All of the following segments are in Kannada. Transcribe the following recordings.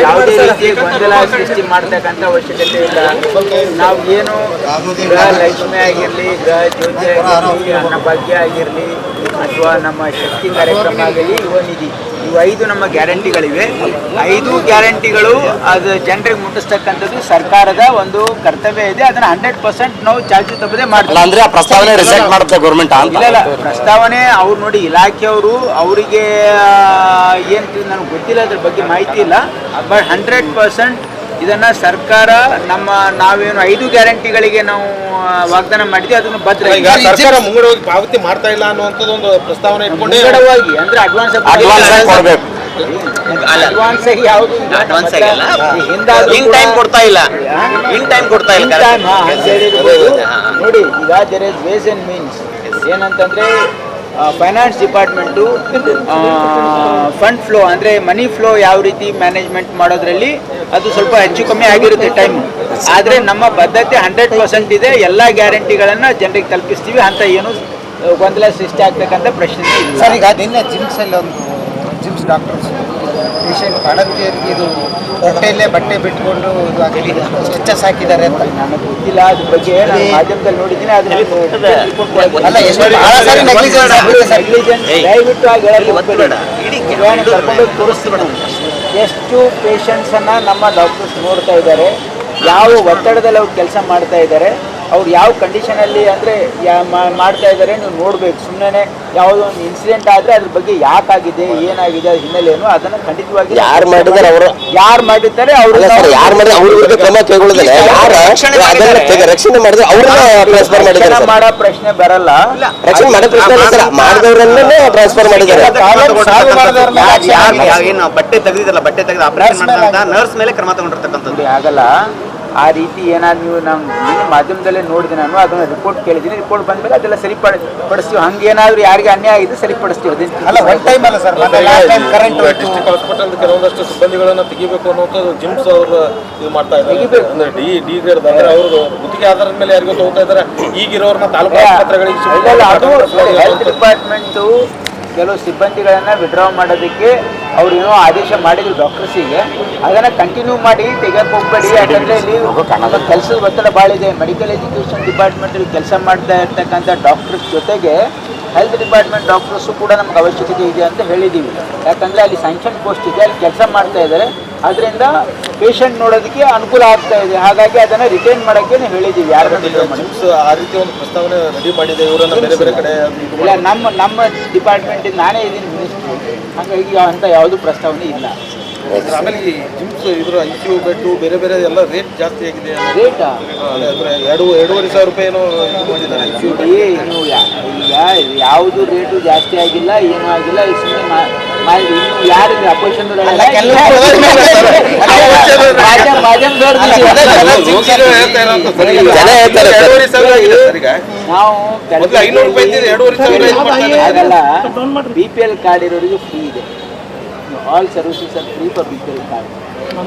ಯಾವುದೇ ರೀತಿ ಗೊಂದಲ ಸೃಷ್ಟಿ ಮಾಡ್ತಕ್ಕಂಥ ಅವಶ್ಯಕತೆ ಇಲ್ಲ. ನಾವು ಏನು ಗೃಹ ಲಕ್ಷ್ಮಿ ಆಗಿರಲಿ ಗೃಹ ಜ್ಯೋತಿ ಆಗಿರಲಿ ಅನ್ನಭಾಗ್ಯ ಆಗಿರಲಿ ಅಥವಾ ನಮ್ಮ ಶಕ್ತಿ ಕಾರ್ಯಕ್ರಮ ಆಗಲಿ ಯುವ ನಿಧಿ. ಇವು ಐದು ನಮ್ಮ ಗ್ಯಾರಂಟಿಗಳಿವೆ. ಐದು ಗ್ಯಾರಂಟಿಗಳು ಅದು ಜನರಿಗೆ ಮುಟ್ಟಿಸ್ತಕ್ಕಂಥದ್ದು ಸರ್ಕಾರದ ಒಂದು ಕರ್ತವ್ಯ ಇದೆ. ಅದನ್ನ ಹಂಡ್ರೆಡ್ ಪರ್ಸೆಂಟ್ ನಾವು ಚಾರ್ಜ್ ತಪ್ಪದೆ ಮಾಡ್ತೀವಿ. ಅಂದ್ರೆ ಆ ಪ್ರಸ್ತಾವನೆ ರಿಜೆಕ್ಟ್ ಮಾಡುತ್ತೆ ಗೌರ್ಮೆಂಟ್ ಇಲ್ಲ ಪ್ರಸ್ತಾವನೆ ಅವ್ರು ನೋಡಿ ಇಲಾಖೆಯವರು ಅವರಿಗೆ ಏನು ನನಗೆ ಗೊತ್ತಿಲ್ಲ ಅದ್ರ ಬಗ್ಗೆ ಮಾಹಿತಿ ಇಲ್ಲ. ಬಟ್ ಹಂಡ್ರೆಡ್ ಪರ್ಸೆಂಟ್ ಇದನ್ನ ಸರ್ಕಾರ ನಮ್ಮ ನಾವೇನು ಐದು ಗ್ಯಾರಂಟಿಗಳಿಗೆ ನಾವು ವಾಗ್ದಾನ ಮಾಡಿದ್ವಿ ಅದನ್ನು ಭದ್ರ ಈಗ ಸರ್ಕಾರ ಮುಂಗಡವಾಗಿ ಪಾವತಿ ಮಾಡ್ತಾ ಇಲ್ಲ ಅನ್ನುವಂಥದ್ದು ಒಂದು ಪ್ರಸ್ತಾವನೆ ಇಟ್ಕೊಂಡು ಮುಂಗಡವಾಗಿ ಅಂದ್ರೆ ಅಡ್ವಾನ್ಸ್ ಅಡ್ವಾನ್ಸ್ ಅಡ್ವಾನ್ಸ್ ಆಗಿ ಯಾವುದು ಅಡ್ವಾನ್ಸ್ ಆಗಿಲ್ಲ ಹಿಂದಾದ್ರೂ ಇನ್ ಟೈಮ್ ಕೊಡ್ತಾ ಇಲ್ಲ. ಇನ್ ಟೈಮ್ ಕೊಡ್ತಾ ಇಲ್ಲ. ನೋಡಿ ಈಗ there is ways and means ಏನಂತಂದ್ರೆ ಫೈನಾನ್ಸ್ ಡಿಪಾರ್ಟ್ಮೆಂಟು ಫಂಡ್ ಫ್ಲೋ ಅಂದರೆ ಮನಿ ಫ್ಲೋ ಯಾವ ರೀತಿ ಮ್ಯಾನೇಜ್ಮೆಂಟ್ ಮಾಡೋದ್ರಲ್ಲಿ ಅದು ಸ್ವಲ್ಪ ಹೆಚ್ಚು ಕಮ್ಮಿ ಆಗಿರುತ್ತೆ ಟೈಮ್ ಆದರೆ ನಮ್ಮ ಬದ್ಧತೆ ಹಂಡ್ರೆಡ್ ಪರ್ಸೆಂಟ್ ಇದೆ, ಎಲ್ಲ ಗ್ಯಾರಂಟಿಗಳನ್ನು ಜನರಿಗೆ ತಲುಪಿಸ್ತೀವಿ ಅಂತ ಏನು, ಗೊಂದಲ ಸೃಷ್ಟಿ ಆಗ್ತಕ್ಕಂಥ ಪ್ರಶ್ನೆ ಸರ್, ಈಗ ನಿನ್ನೆ ಜಿಮ್ಸಲ್ಲಿ ಒಂದು ಜಿಮ್ಸ್ ಡಾಕ್ಟರ್ಸ್ ಪೇಷಂಟ್ ಬಾಣಂತಿಯರಿಗೆ ಇದು ಹೊಟ್ಟೆಯಲ್ಲೇ ಬಟ್ಟೆ ಬಿಟ್ಕೊಂಡು ಇದು ಆಗಲಿ ಸ್ಟಿಚಸ್ ಹಾಕಿದ್ದಾರೆ ಅಂತ. ನನಗೆ ಗೊತ್ತಿಲ್ಲ ಅದ್ರ ಬಗ್ಗೆ ನಾನು ಮಾಧ್ಯಮದಲ್ಲಿ ನೋಡಿದ್ದೀನಿ ಅದ್ರಲ್ಲಿ ಅಲ್ಲ ಎಷ್ಟು ಭಾಳ ಸಾರಿ negligence ಆಗಿದೆ ಸರ್. ದಯವಿಟ್ಟು ಆಗಿ ಹೇಳಕ್ಕೆ ಕರ್ಕೊಂಡೋಗಿ ತೋರಿಸ್ತೀನಿ ನಾನು. ಎಷ್ಟು ಪೇಷಂಟ್ಸ್ ಅನ್ನ ನಮ್ಮ ಡಾಕ್ಟರ್ಸ್ ನೋಡ್ತಾ ಇದ್ದಾರೆ. ಯಾವ ಒತ್ತಡದಲ್ಲಿ ಅವ್ರು ಕೆಲಸ ಮಾಡ್ತಾ ಇದ್ದಾರೆ. ಅವ್ರು ಯಾವ ಕಂಡೀಷನಲ್ಲಿ ಅಂದರೆ ಮಾಡ್ತಾ ಇದ್ದಾರೆ ನೀವು ನೋಡಬೇಕು. ಸುಮ್ಮನೆ ಯಾವುದೋ ಒಂದು ಇನ್ಸಿಡೆಂಟ್ ಆದರೆ ಅದ್ರ ಬಗ್ಗೆ ಯಾಕಾಗಿದೆ ಏನಾಗಿದೆ ಅದ್ರ ಹಿನ್ನೆಲೆ ಏನು ಅದನ್ನು ಖಂಡಿತವಾಗಿ ಯಾರು ಮಾಡಿದ್ದಾರೆ ಅವರು? ಯಾರು ಮಾಡಿದ್ದಾರೆ ಅವರು ಅಲ್ಲ ಸರ್ ಯಾರು ಮಾಡಿದ್ರೆ ಅವ್ರ ವಿರುದ್ಧ ಕ್ರಮ ಕೈಗೊಳ್ಳೋದಿಲ್ಲ. ಯಾರು ರಕ್ಷಣೆ ಅದನ್ನ ರಕ್ಷಣೆ ಮಾಡಿದ್ರೆ ಅವ್ರನ್ನ ಟ್ರಾನ್ಸ್ಫರ್ ಮಾಡಿದ್ದಾರೆ ಮಾಡೋ ಪ್ರಶ್ನೆ ಬರಲ್ಲ. ರಕ್ಷಣೆ ಮಾಡೋ ಪ್ರಶ್ನೆ ಇಲ್ಲ ಸರ್. ಮಾಡಿದವರನ್ನೇ ಟ್ರಾನ್ಸ್ಫರ್ ಮಾಡಿದ್ದಾರೆ. ಯಾರು- ಯಾರು ಏನು ಬಟ್ಟೆ ತೆಗೆದಿದ್ದಲ್ಲ ಬಟ್ಟೆ ತೆಗೆದು ಆಪರೇಷನ್ ಮಾಡಿದಂತ ನರ್ಸ್ ಮೇಲೆ ಕ್ರಮ ತಗೊಂಡಿರ್ತಕ್ಕಂಥದ್ದು. ಆಗಲ್ಲ. ಆ ರೀತಿ ಏನಾದ್ರು ನೀವು ನಾವು ನಿಮ್ಮ ಮಾಧ್ಯಮದಲ್ಲೇ ನೋಡಿದೆ ನಾನು ಅದನ್ನ ರಿಪೋರ್ಟ್ ಕೇಳಿದ್ದೀನಿ ರಿಪೋರ್ಟ್ ಬಂದ ಮೇಲೆ ಅದೆಲ್ಲ ಸರಿಪಡ ಪಡಿಸ್ತೀವಿ ಹಂಗೇನಾದ್ರೂ ಯಾರಿಗೆ ಅನ್ಯಾಯ ಆಗಿದೆ ಸರಿಪಡಿಸ್ತೀವಿ. ಪಡಿಸ್ತೀವಿ ಅಲ್ಲ ಒನ್ ಟೈಮ್ ಅಲ್ಲ sir last time current district hospital ಕೆಲವೊಂದಷ್ಟು ಸಿಬ್ಬಂದಿಗಳನ್ನು ತೆಗಿಬೇಕು ಅನ್ನೋದು ಜಿಮ್ಸ್ ಅವರು ಇದು ಮಾಡ್ತಾ ಇದ್ದಾರೆ. ಅಂದ್ರೆ ಡಿ ಡಿ ಗ್ರೇಡ್ ಅಂದ್ರೆ ಅವರು ಗುತ್ತಿಗೆ ಆಧಾರದ ಮೇಲೆ ಯಾರಿಗೂ ತಗೋತಾ ಇದ್ದಾರೆ. ಈಗಿರೋರ್ನ ತಾಲೂಕು ಆಸ್ಪತ್ರೆಗಳಿಗೆ ಹೆಲ್ತ್ ಡಿಪಾರ್ಟ್ಮೆಂಟು ಕೆಲವು ಸಿಬ್ಬಂದಿಗಳನ್ನು ವಿಡ್ರಾ ಮಾಡೋದಕ್ಕೆ ಅವ್ರು ಏನೋ ಆದೇಶ ಮಾಡಿದ್ರು ಡಾಕ್ಟರ್ಸಿಗೆ ಅದನ್ನು ಕಂಟಿನ್ಯೂ ಮಾಡಿ ತೆಗೆಯಕ್ಕೆ ಹೋಗ್ಬೇಡಿ. ಯಾಕಂದರೆ ಇಲ್ಲಿ ಕೆಲಸದ ಒತ್ತಡ ಭಾಳ ಇದೆ. ಮೆಡಿಕಲ್ ಎಜುಕೇಷನ್ ಡಿಪಾರ್ಟ್ಮೆಂಟಲ್ಲಿ ಕೆಲಸ ಮಾಡ್ತಾ ಇರ್ತಕ್ಕಂಥ ಡಾಕ್ಟರ್ಸ್ ಜೊತೆಗೆ ಹೆಲ್ತ್ ಡಿಪಾರ್ಟ್ಮೆಂಟ್ ಡಾಕ್ಟರ್ಸು ಕೂಡ ನಮ್ಗೆ ಅವಶ್ಯಕತೆ ಇದೆ ಅಂತ ಹೇಳಿದ್ದೀವಿ ಯಾಕಂದರೆ ಅಲ್ಲಿ ಸ್ಯಾಂಕ್ಷನ್ ಪೋಸ್ಟ್ ಇದೆ. ಅಲ್ಲಿ ಕೆಲಸ ಮಾಡ್ತಾ ಇದ್ದಾರೆ. ಅದರಿಂದ ಪೇಷಂಟ್ ನೋಡೋದಕ್ಕೆ ಅನುಕೂಲ ಆಗ್ತಾ ಇದೆ. ಹಾಗಾಗಿ ಅದನ್ನ ರಿಟೈನ್ ಮಾಡೋಕ್ಕೆ ಹೇಳಿದ್ದೀವಿ. ಯಾರು ಜಿಮ್ಸ್ ಆ ರೀತಿ ಒಂದು ಪ್ರಸ್ತಾವನೆ ರೆಡಿ ಮಾಡಿದೆ. ಇವರನ್ನ ಬೇರೆ ಬೇರೆ ಕಡೆ ಇಲ್ಲ ನಮ್ಮ ನಮ್ಮ ಡಿಪಾರ್ಟ್ಮೆಂಟ್ ನಾನೇ ಇದ್ದೀನಿ ಮಿನಿಸ್ಟ್ರು ಹಾಗಾಗಿ ಅಂತ ಯಾವುದು ಪ್ರಸ್ತಾವನೆ ಇಲ್ಲ. ಆಮೇಲೆ ಈ ಜಿಮ್ಸ್ ಇದ್ರ ಐ ಸಿ ಯು ಬೆಡ್ಡು ಬೇರೆ ಬೇರೆ ಎಲ್ಲ ರೇಟ್ ಜಾಸ್ತಿ ಆಗಿದೆ. ರೇಟಾ ಎರಡು ಎರಡೂವರೆ ಸಾವಿರ ರೂಪಾಯಿ ಏನೋ ಮಾಡಿದ್ದಾರೆ. ಐ ಸಿ ಯು ಈಗ ಯಾವುದು ರೇಟು ಜಾಸ್ತಿ ಆಗಿಲ್ಲ ಏನೂ ಆಗಿಲ್ಲ ಸುಮ್ಮನೆ ಬಿ ಪಿ ಎಲ್ ಕಾರ್ಡ್ ಇರೋರಿಗೆ ಫ್ರೀ ಇದೆ. All services are free for B P L card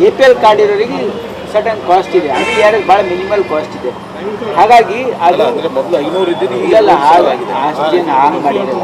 A P L card ಇರೋರಿಗೆ ಸಡನ್ ಕಾಸ್ಟ್ ಇದೆ. ಅಂದ್ರೆ ಯಾರಿಗೆ ಭಾಳ ಮಿನಿಮಲ್ ಕಾಸ್ಟ್ ಇದೆ. ಹಾಗಾಗಿ ಅದು ಮೊದಲು ಐನೂರು ಇದ್ದಿದ್ದು ಈಗ ಇಲ್ಲ ಹಾಗಾಗಿದೆ ಅಷ್ಟು ಜನ ಹಾಗೆ ಮಾಡಿರಲ್ಲ